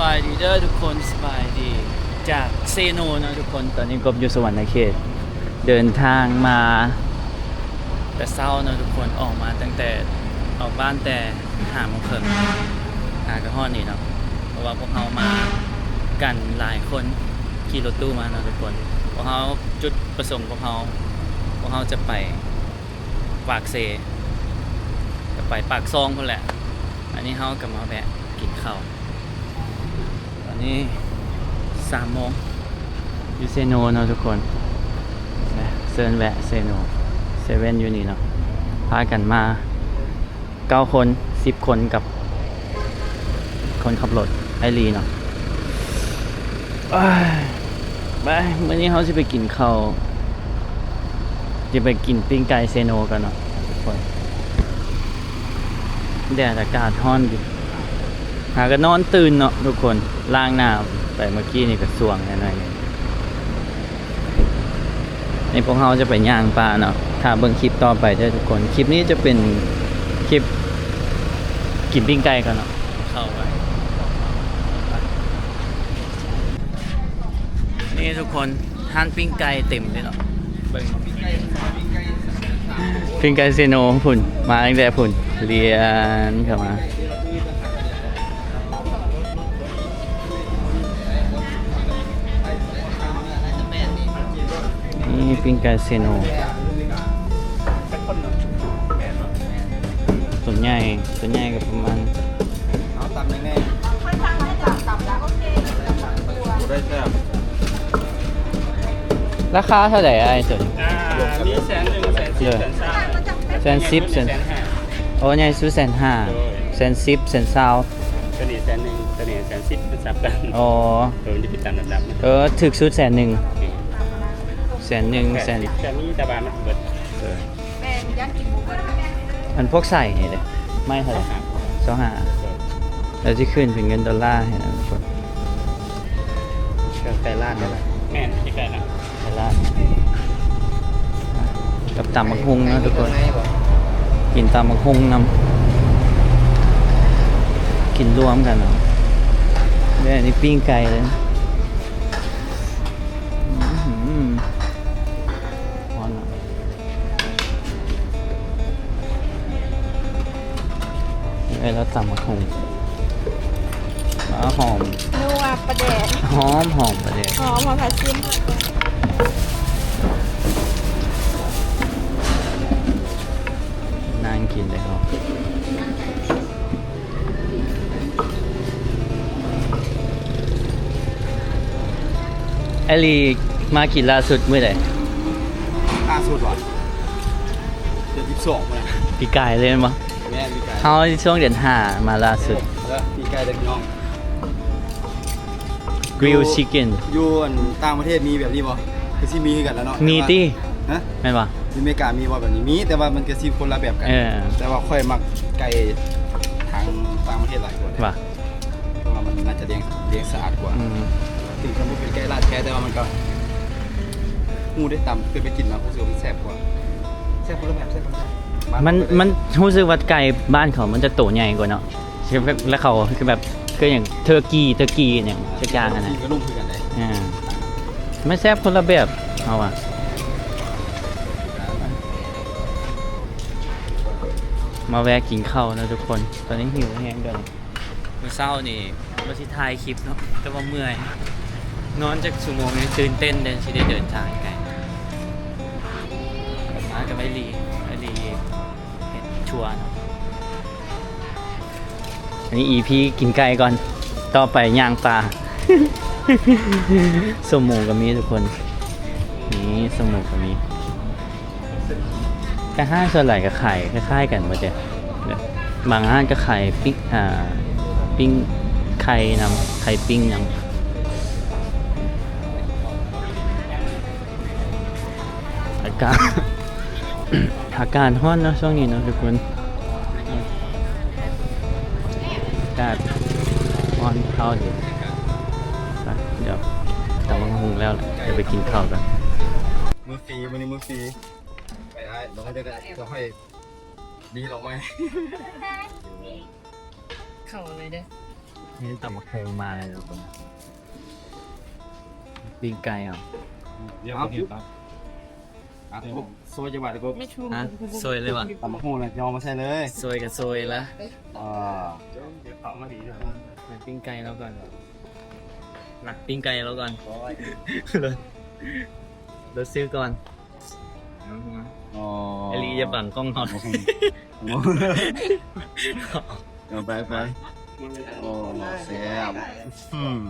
บายดีเด้อทุกคนสบายดี จากเซโนนะทุกคนตอนนี้กบอยู่สวรรค์เขต เดินทางมา แต่เศร้านะทุกคนออกมาตั้งแต่ออกบ้านแต่หาโมงครึ่งหากระห้อนนี่เนาะเพราะว่าพวกเขามากันหลายคนขี่รถตู้มาเนาะทุกคนพวกเขาจุดประสงค์พวกเขาพวกเขาจะไปปากเซจะไปปากซองคนแหละ อันนี้เขากลับมาแวะกินข้าว นี้สามโมงยูเซโนเนาะทุกคนนะเซิร์นแวะเซโนเซเว่นอยู่นี่เนาะพากันมาเก้าคนสิบคนกับ คนขับรถไอรีเนาะอ้ายไปวันนี้เขาจะไปกินข้าวจะไปกินปิ้งไก่เซโนกันเนาะทุกคนแดดอากาศร้อนดิ หากันนอนตื่นเนาะทุกคนล้างหน้าไปเมื่อกี้นี่ก็สวงหน่อยๆนี่นี่พวกเราจะไปย่างปลาเนาะถ้าเบิ่งคลิปต่อไปเด้อทุกคน คลิปนี้จะเป็นคลิปกินปิ้งไก่กันเนาะเข้าไปนี่ทุกคนทานปิ้งไก่เต็มเลยเนาะเบิ่งพิงไกซิโนพุ่นมาตั้งแต่พุ่นเรียนเข้ามา นี่พิงไกซิโนส่วนใหญ่ส่วนใหญ่ก็ประมาณเอาตำแน่ๆได้แซ่บราคาเท่าไหร่ไอ้ส่วนอ่ามีแสนหนึ่งแสนสิบแสนสามแสนสิบแสนห้าโอ้ใหญ่สุดแสนห้าแสนสิบแสนเศร้าตัวนี้แสนหนึ่งตัวนี้แสนสิบเป็นสับกันอ๋อตัวนี้เป็นตามลำดับนะเออถึกสุดแสนหนึ่ง แสนหนึ่งแสนสิบแสนนี้ตาบานนะเบิดเออแม่ย่านกินหมูกระทะมันพวกใส่นี่เลยไม่เท่าไหร่สองหาแล้วที่ขึ้นเป็นเงินดอลลาร์เห็นไหมทุกคนก็ไก่ลาดนี่แหละแม่นที่ไกลนะไก่ลาดกับตำมักฮุงนะทุกคน กินตำมักฮุงนำกินรวมกันเนาะเนี่ยอันนี่ปิ้งไก่เลย เนี่ยแล้วตำมักฮุงมาหอม นัวประเดดหอมหอมประเดี๋ยวหอมหอมผัดซิมน่ากินเลยครับไอรีมากินล่าสุดเมื่อไหร่ล่าสุดว่ะเดือนที่สองเลยปีกายเลยมั้ง แม่มีไก่เขาช่วงเดือนห้ามาล่าสุด แล้วมีไก่เด็กน้องกริลชิคเก้นอยู่อันต่างประเทศมีแบบนี้บ่คือสิมีคือกันแล้วเนาะมีตี้ฮะไม่ปะที่อเมริกามีบ่แบบนี้มี แต่ว่ามันก็สิคนละแบบกัน เออ แต่ว่าค่อยมักไก่ทางต่างประเทศหลายกว่าเนี่ยปะเพราะว่ามันน่าจะเลี้ยงเลี้ยงสะอาดกว่า อืมถึงจะไม่เป็นไก่ลาดแท้แต่ว่ามันก็หูได้ตำเคยไปกินมารู้สึกว่ามันแซ่บกว่าแซ่บคนละแบบแซ่บคนละแบบบ้า มันเราก็ได้มันรู้สึกว่าไก่บ้านเขามันจะโตใหญ่กว่าเนาะคือแบบแล้วเขาคือแบบคืออย่างเทอร์กีเทอร์กีอย่างจะจางๆอะนะกินก็นุ่มคือกันเลยอ่าไม่แซ่บคนละแบบเอาอะมาแวะกินข้าวนะทุกคน ตอนนี้หิวแห้งเดินเมื่อเช้านี่มาที่ถ่ายคลิปเนาะแต่ว่าเมื่อย นอนจากชั่วโมงนี้ตื่นเต้นเดินที่ได้เดินทางไกลกลับมากับไอรี ไอรีเห็ดชัวร์เนอันนี้อีพีกินไก่ก่อน ต่อไปย่างปลาสมูกับมีทุกคน นี่สมูกับมีแต่ห้างส่วนใหญ่กับไข่คล้ายๆกันมาเจ้ะบางห้างก็ไข่ปิ้งอ่าปิ้งไข่นำไข่ปิ้งนำอากาศอากาศร้อนเนอะช่วงนี้เนอะทุกคน กาศร้อนเข้าอยู่ไปเดี๋ยวตำบังหุงแล้วเดี๋ยวไปกินข้าวกันมือฟรีวันนี้มือฟรีไปได้เราให้ได้เราให้ดีหรอกไหมเข่าเลยเด้อนี่ตับมะเขือมาเลยทุกคนปิ้งไก่เหรอเดี๋ยวผมเห็นครับ อะพวกโซยจังหวัดก็ไม่ชุ่มฮะซวยเลยวะตำบักหุ่งเลยยอมมาใช่เลยซวยกับซวยละอ่าเดี๋ยวเขามาดีด้วยมาปิ้งไก่แล้วก่อนหนักปิ้งไก่แล้วก่อนรถรถซื้อก่อนอ๋อไอลีจะบังกล้องหอนเอาไปไปโอ้แซ่บอืม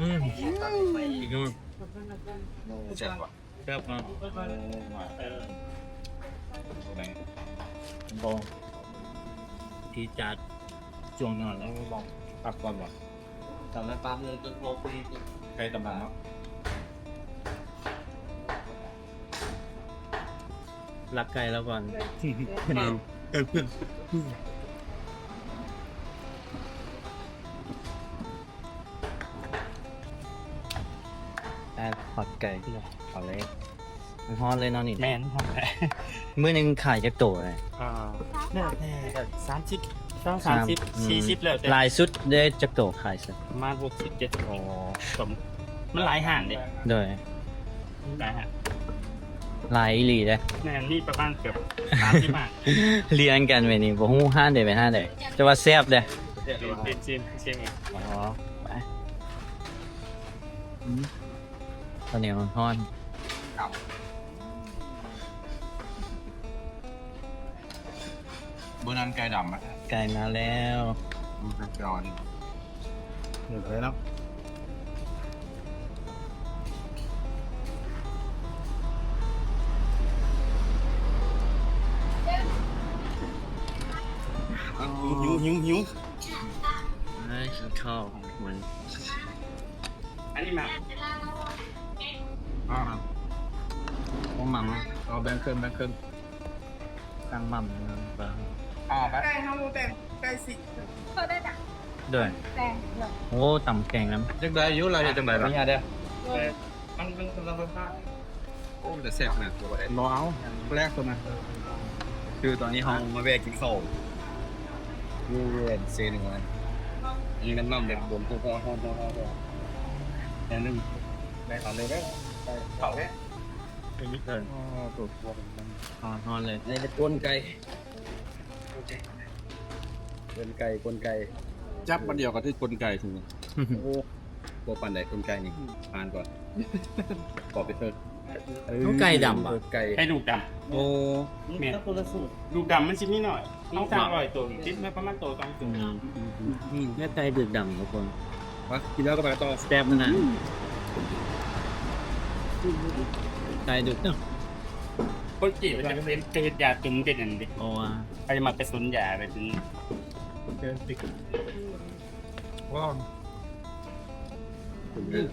อืมอีกนู่นแซ่บว่ะ ครับอะบองทีจัดจวงนอนแล้วบองปักก่อนบ่ทำแล้วปั๊มเลยจนโลปีใครตำนานเนาะรักไก่แล้วก่อนได้ข อดไก่ขอเล็กมันฮอนเลยเนอนนี่แม่นห้องแท้มื้อหนึงขายจากโตเลย อ่าแล้วแต่แบบสามสิบสองสามสิบสี่สิบแล้วแต่ลายสุดได้จากโตขายสักประมาณหกสิบเจ็ดโอ้สมมันหลายห่านเลยโดยหลายห่านลายอีหลีได้แม่นนี่ประมาณเกือบสามสิบห่านเรียนกันไว้นี่บ่ฮู้ห้านใดไปห้านใดแต่ว่าแซ่บเด้เดี๋ยวเดี๋ยวเชียนเชียนเองอ๋อไป อืมตอนนี้มันฮอนเบอร์นั้นไก่ดำอะไก่มาแล้วมันเป็นจอนหนึ่งเลยเนาะหิวหิวหิวเฮ้ยกินข้าวเหมือนอันนี้มา อ่าพวกหมัมเอาแบงค์ครึ่งแบงค์ครึ่งตั้งหมัมเปล่าอ่าไปไก่เฮาแบ่งไก่สิก็ได้ดักด้วยแต่เดี๋ยวโอ้ต่ำแกงน้จังไดอยู่ไรจังไดล่ะำนี่เด้อมันมันกำลังค่าโอ้แต่แซ่บนะตัวบ่ได้รอเอาแรกตัวนะคือตอนนี้เฮามาแวะกินข้าวอยู่เรียนเซนหนึ่งวันยิงน้ำน้ำเด็กบนผู้พ่อพ่อพ่อพ่อพ่อแค่นึงได้เอาเลยได้ เผาแค่เป็นนิดเดินอ๋อตัวตัวมันฮอนฮอนเลยนี่จะกลไก่กลไก่กลไก่จับมาเดียวกับที่กลไก่ถึงโอ้โบปันไหนกลไก่นี่ผ่านก่อนกรอบไปเถิดต้องไก่ดำอะไก่ให้ดูดโอ้ำแม่นดูดำมันชิ้นนิดหน่อยน้องสามร้อยตัวคิดไม่ประมาณตัวกลางตัวอืมแค่ไก่ดึกดำทุกคนมากินแล้วก็ไปต่อแซ่บนะ ไก่ดึกเนาะคนจีบมันจะเป็นเกยาจุ่มเป็นอันนี้โอ้อะใครมาไปสุนยาไปเป็นว้าว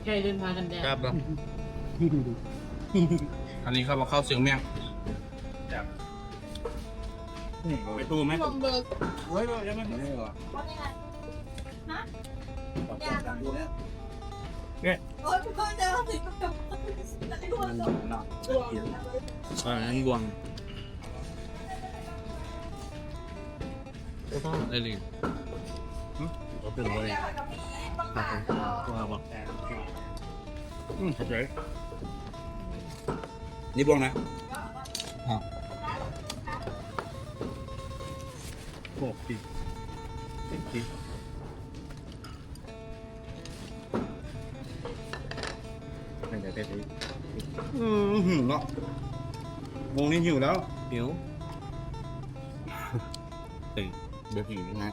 ไก่เดินทางกันแดดครับครับอันนี้เขาบอกข้าวเสียงเมี่ยงไปตู้ไหมรวมเบิกเฮ้ยยังไม่นี่เหรอว่ายังไงฮะยากจังโอ้ ยพี่ก็จะเอาสิกับกับอะไรรวมรวม อ่านั้นบวงก็ต้องอะไรเลยก็เป็นเลยตัดตัวบอกอืมเข้าใจนี่บวงนะฮะโอ้ปีปีไม่ได้ได้อืมหิวแล้ววงนี้หิวแล้วผิวตื่นเดี๋ยวหิวนะ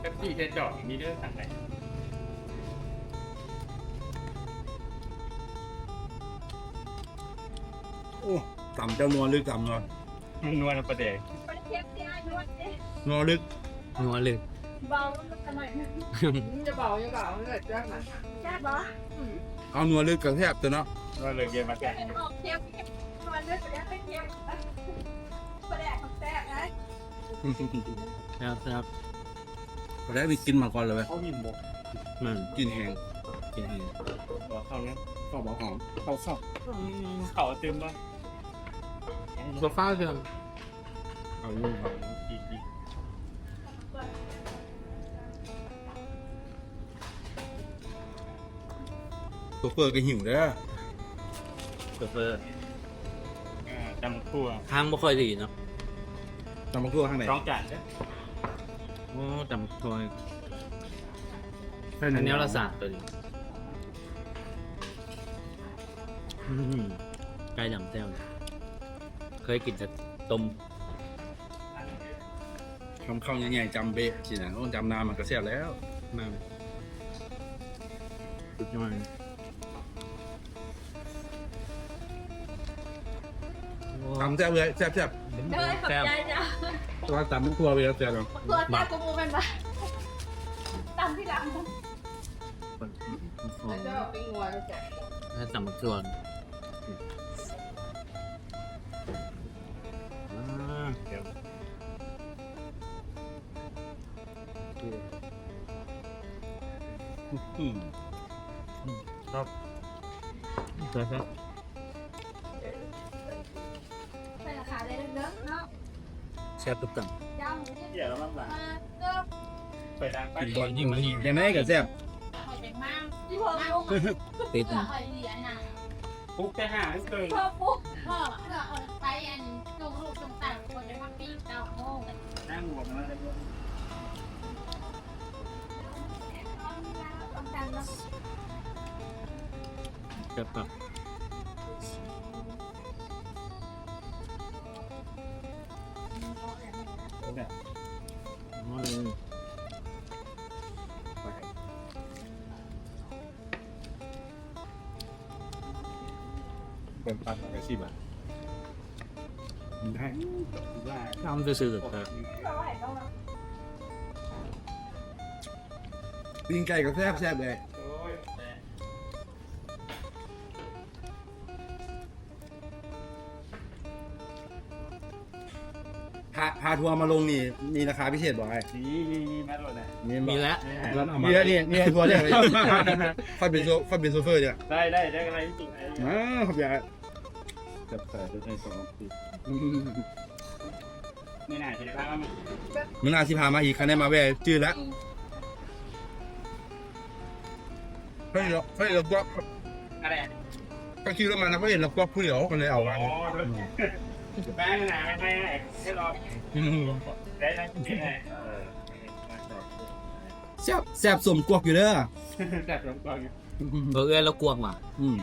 เป็นสี่เจ็ดดอกมีเรื่องสั่งไหน โอ้ต่ำเจ้านวลลึกต่ำนวลมันนวลประเดี๋ยวประเทศที่ไอ้นวดเนี่ยนวลลึกนัวเลยเบาแล้วทำไมจะเบาจะเบาเกิดจ้างนะจ้างเหรอเอานวลลึกกับแทบตัวเนาะนวลเลยเย็นมาแก่เป็นออกเที่ยวนวดเลือดประเทศเที่ยวประเดี๋ยวของแซ่บนะครับครับก็ได้ไปกินมาก่อนเลยเว้ยเขาหิมบกมันกินแห้งกินแห้งบอกเขาเนี่ยข้าวบอกหอมข้าวซอกเขาเต็มบ้าง โซฟาเชิงเอาอยู่ครับดีดีตัวเฟอร์ก็หิวเด้อเฟอร์อ่าจำทั่วทางบ่ค่อยดีเนาะตำบักทั่วข้างไหนร้องจัดเด้อโอ้จำตัวอันนี้ละสาตัวนี้อื้อหือไก่ดำแต้วเคยกินแต่ต้มคำเข้าใหญ่ๆจำเบะสินะต้องจำนามมันก็เสียแล้วนามสุดยอดตำแซ่บเลยแซ่บแซ่บเฮ้ยขอบใจจ้ะตัวตำบักทั่วไปแล้วแซ่บแล้วตัวตากูมูเป็นปะตามที่หลังแล้วก็ปิ้งวัวถ้าจำตัว อืมครับใส่ราคาได้เด้อเนาะแซ่บทุกตังย่ำเดี๋ยวเราบ้างหลังมาเด้อไปดังไปกินบอลยิ่งมันยิ่งยังไงก็แซ่บที่พ่อลูกติดเพื่อคอยเรียนน่ะปุ๊กจะหาให้เกินพ่อปุ๊บเพื่อเพื่อเอาไปอันส่งลูกส่งต่างคนได้มาปีเก้าโมงนั่งหัวมาเลย ต้องการเนาะแซ่บครับเนี่ ต้องเนาะปิ้งไก่ก็แซ่บแซ่บเลยโอ้ยแต่พาพาทัวร์มาลงนี่ มีราคาพิเศษบอกไอ้นี่นี่นี่มาโดนนะมีมีแล้วมีแล้วนี่นี่ทัวร์เนี่ยค่อยเป็นโซค่อยเป็นโซเฟอร์เนี่ยได้ได้ได้อะไรที่สุดอ้าวขอบใจจับแต่ด้วยให้สองปีไม่น่าจะได้พักมั้งมึงน่าสิพามาอีกคันได้มาแวะจืดแล้ว เฮ้ยเราเฮ้ยเราก็อะไรก็คิดว่ามันนะเพราะเห็นเราก็ผู้เดียวกันเลยเอาอ๋มาอแป้งหนาไม่ไม่ให้รอได้ได้ได้แซ่บแซ่บสมกวกอยู่เด้อจัดลงก่อนเบอร์เอ้ยแล้วกวงว่ะอืม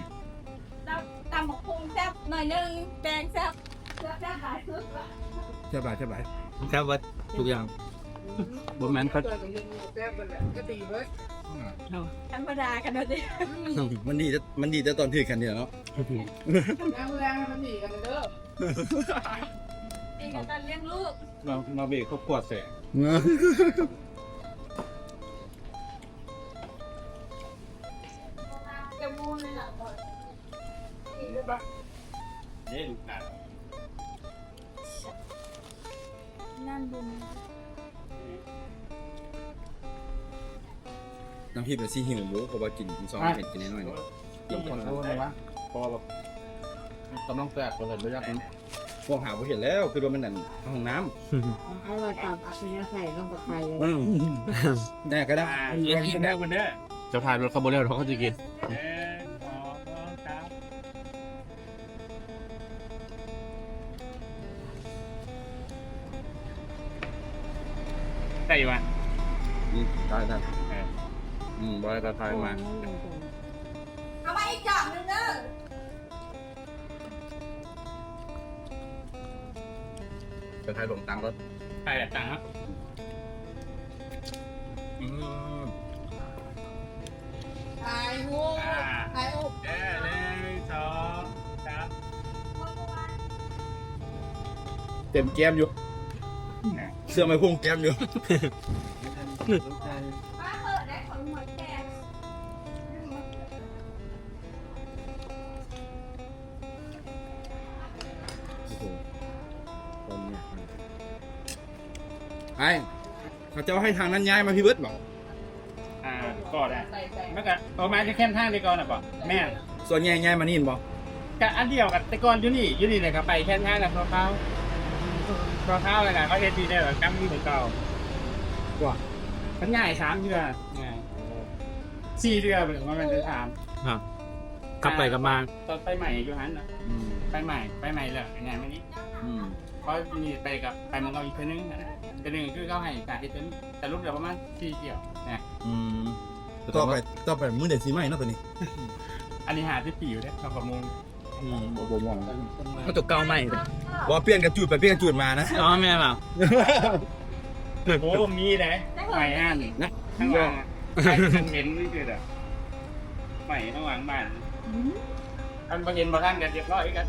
ตำตำหมกพุงแซ่บหน่อยนึงแดงแซ่บแซ่บแซ่บหลายสุดละ แซ่บหลายแซ่บหลายแซ่บว่าทุกอย่าง บนแมนเขา ธรรมดากันนะดิมันดีจะมันดีจะตอนถือกันเดียวเนาะเองกับการเลี้ยงลูก มามาเบรกครอบครัวเสร็ น้ำพริกแบบซีหิวรู้เพราะว่ากินซองเผ็ดกินน้อยๆเนาะกินคนรู้ไหมวะพอแบบกำลังแตกเลยไม่ยากนะพวกหาบ่เห็นแล้วคือว่ามันนั่นห้องน้เอามาตำอัศนีใส่ลงกับไข่เลยำอืมได้ก็ได้เย็นกินได้คนเด้อจะผ่านรถคาร์บอนเรลเขาจะกินเออสองสามได้วันนี่ได้ได้ อืมบอยกระทายมา เอามาอีกจอกนึงเด้อกระทายลงตังรถใครต่างครับอืมถ่ายหูอ่าถ่ายอุบเออหนึ่งสองสามเต็มแก้มอยู่ เสื้อไม่พุ่งแก้มอยู่ ไอ้เขาจะให้ทางนั้นย้ายมาพี่เบิร์ดบอกอ่าก่อนอะมันก็ออกมาจะเข้มทางไปก่อนอะป่ะแม่ส่วนใหญ่ใหญ่มานี่บ่ก็อันเดียวกับแต่ก่อนอยู่นี่อยู่นี่เลยครับไปเข้มทางกับตัวเขาตัวเขาเลยนะเขาเอทีได้หรอกำมือเหมือนเก่าว่ามันง่ายสามเดือนง่ายสี่เดือนเหมือนว่ามันจะถามกลับไปกลับมาตอนไปใหม่อยู่ฮันนะไปใหม่ไปใหม่เลยงานไม่นี้อืมเพราะมีไปกับไปเมังกรอีกคนนึงนะ แต่หนึ่งคือเขาให้การที่เป็นแต่รูปเดียวประมาณสี่เกี่ยวนะอืมต่อไปต่อไปมือเด็ดสีใหม่เนาะตัวนี้อันนี้หาที่ปีอยู่เนี่ยเราประมูลอืมบ่บ่มองมันตัวเก่าใหม่ว่าเปลี่ยนกระจุดไปเปลี่ยนกระจุดมานะอ๋อแม่เปล่าโอ้มีเลยใหม่ห้านนะข้างล่างข้างเห็นนี่คือแบบใหม่ระหว่างบ้านอันบางเห็นบางท่านกันเรียบร้อยกัน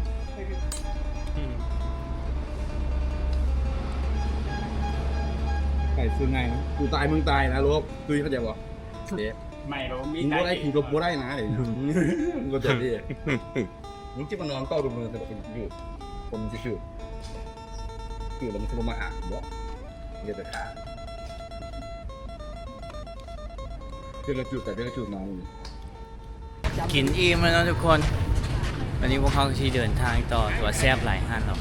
ก่ซื้อไงนะกูตายมึงตายนะลูกตุยเข้าใจบ่เด็ใหม่เรามีมึงบ่ได้กูลบบ่ได้นะเดี๋ยวมึงก็จะดีมึงคิดว่านอนเก้าดูมือแต่กินอยู่คนจะชื่อคือแล้วมันจะมาอ่านบ่เดี๋ยวไปขาคือเราจุดแต่เป็นจุดนอนกินอิ่มแล้วเนาะทุกคน วันนี้พวกเขาที่เดินทางต่อตัวแซบหลายห้านเรา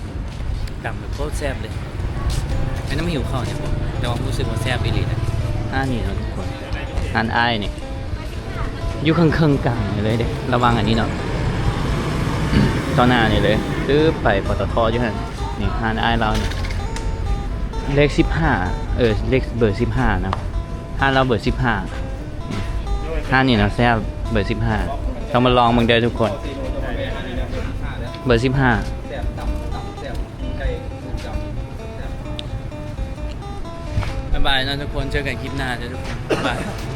กำแบบโคตรแซบเลยไม่ต้องหิวข้าวเนี่ยผม แต่ว่ารู้สึกว่าแซ่บอีหลีนะห้านี่เนาะทุกคนห้านอ้ายนี่อยู่ข้างๆกลางเลยเด้ระวังอันนี้เนาะต่อหน้านี่เลยซื้อไปปตทอยู่หันนี่ห้านอ้เราเนี่ยเลขสิบห้าเออเลขเบอร์สิบห้านะห้านเราเบอร์สิบห้าห้านี่นะแซ่บเบอร์สิบห้าต้องมาลองมึงได้ทุกคน เบอร์สิบห้าายบายนะทุกคนเจอกันคลิปหน้านะทุกคนบ๊ายบาย